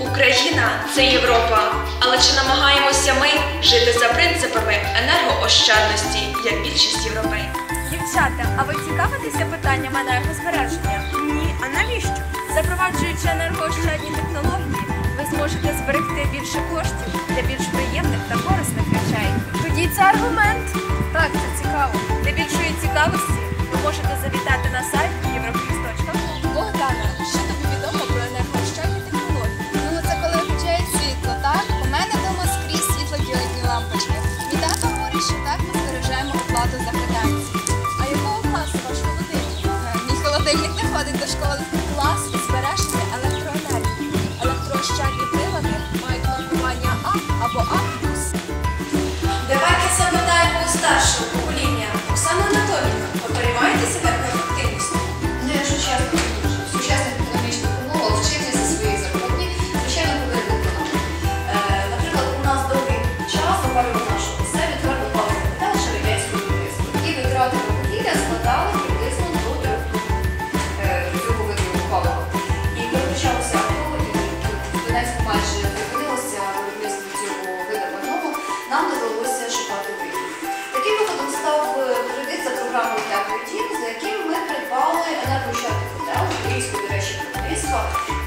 Україна це Європа. Але чи намагаємося ми жити за принципами енергоощадності, як більшість європейців? Дівчата, а ви цікавитеся питаннями енергозбереження? Ні, а навіщо? Запроваджуючи енергоощадні технології, ви зможете зберегти більше коштів для більш приємних та корисних речей. Тоді це аргумент. Так, це цікаво. Для більшої цікавості ви можете завітати на сайт podem da escola de classe.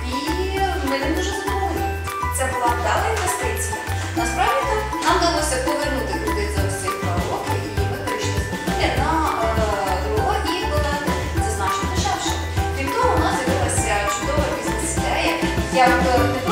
І ми не дуже задоволені. Це була вдала інвестиція. Насправді нам вдалося повернути кредит за всі два роки, і ми перейшли з вугілля на е, і подати це значно дешевше. Крім того, у нас з'явилася чудова бізнес-ідея, як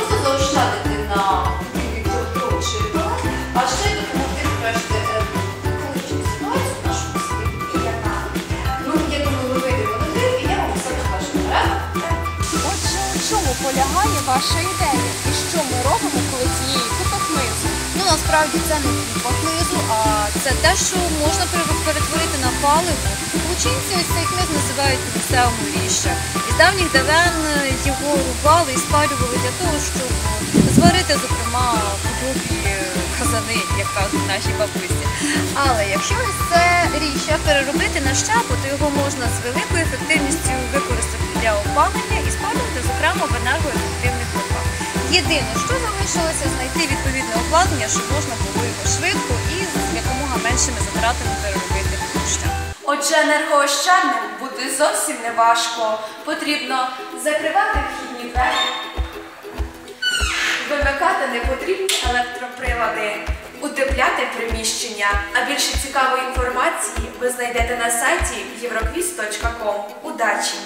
ваша ідея? І що ми робимо, коли цієї купа хмизу? Ну насправді це не купа хмизу, а це те, що можна перетворити на паливо. Лучинці ось цей хмиз називають місцевому віща. Із давніх давен його рубали і спалювали для того, щоб зварити, зокрема, подобі казани, як кажуть наші бабусі. Але якщо ось це ріща переробити на щепу, то його можна з великою ефективністю використати для опалення Єдине, що залишилося знайти відповідне обладнання, щоб можна було його швидко і з якомога меншими затратами переробити щепу. Отже, енергоощадним бути зовсім не важко. Потрібно закривати вхідні двері, вимикати непотрібні електроприлади, утепляти приміщення. А більше цікавої інформації ви знайдете на сайті євроквіз.ком. Удачі!